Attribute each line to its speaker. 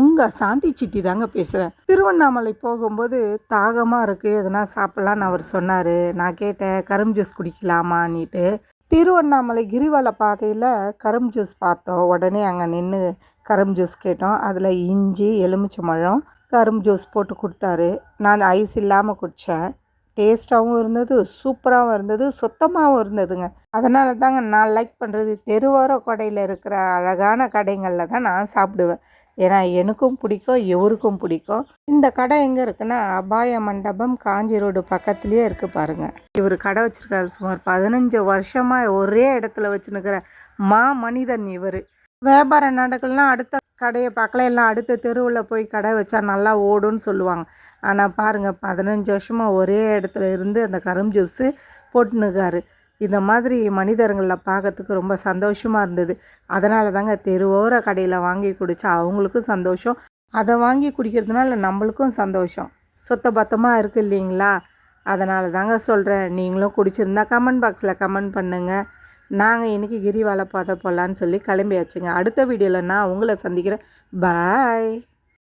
Speaker 1: உங்கள் சாந்தி சிட்டி தாங்க பேசுகிறேன் திருவண்ணாமலை போகும்போது தாகமாக இருக்குது எதனா சாப்பிட்லான்னு அவர் சொன்னார். நான் கேட்டேன் கரும்பு ஜூஸ் குடிக்கலாமான்னுட்டு. திருவண்ணாமலை கிரிவல பாதையில் கரும்பு ஜூஸ் பார்த்தோம். உடனே அங்கே நின்று கரும்பு ஜூஸ் கேட்டோம். அதில் இஞ்சி எலுமிச்சம்பழம் கரும்பு ஜூஸ் போட்டு கொடுத்தாரு. நான் ஐஸ் இல்லாமல் குடித்தேன் டேஸ்ட்டாகவும் இருந்தது சூப்பராகவும் இருந்தது சுத்தமாகவும் இருந்ததுங்க. அதனால தாங்க நான் லைக் பண்ணுறது தெருவோர கடையில் இருக்கிற அழகான கடைங்களில் தான் நான் சாப்பிடுவேன். ஏன்னா எனக்கும் பிடிக்கும் இவருக்கும் பிடிக்கும். இந்த கடை எங்கே இருக்குன்னா அபாய மண்டபம் காஞ்சி ரோடு பக்கத்துலேயே இருக்குது பாருங்கள் இவர் கடை வச்சுருக்காரு சுமார் பதினஞ்சு வருஷமாக ஒரே இடத்துல வச்சுனுக்கிற மா மனிதன் இவர். வியாபாரம் நடக்கலனா அடுத்த கடையை பார்க்கல எல்லாம் அடுத்த தெருவில் போய் கடை வச்சா நல்லா ஓடும்னு சொல்லுவாங்க. ஆனால் பாருங்கள் பதினஞ்சு வருஷமாக ஒரே இடத்துல இருந்து அந்த கரும்பு ஜூஸு போட்டுனுக்காரு. இந்த மாதிரி மனிதர்களை பார்க்கறதுக்கு ரொம்ப சந்தோஷமாக இருந்தது. அதனால தாங்க தெருவோர கடையில் வாங்கி குடித்தா அவங்களுக்கும் சந்தோஷம். அதை வாங்கி குடிக்கிறதுனால நம்மளுக்கும் சந்தோஷம். சுத்த பத்தமாக இருக்குது இல்லைங்களா? அதனால தாங்க சொல்கிறேன் நீங்களும் குடிச்சிருந்தா கமெண்ட் பாக்ஸில் கமெண்ட் பண்ணுங்கள் நாங்கள் இன்றைக்கி கிரிவாலை பார்த்த போகலான்னு சொல்லி கிளம்பியாச்சுங்க. அடுத்த வீடியோவில் நான் உங்களை சந்திக்கிறேன். பாய்.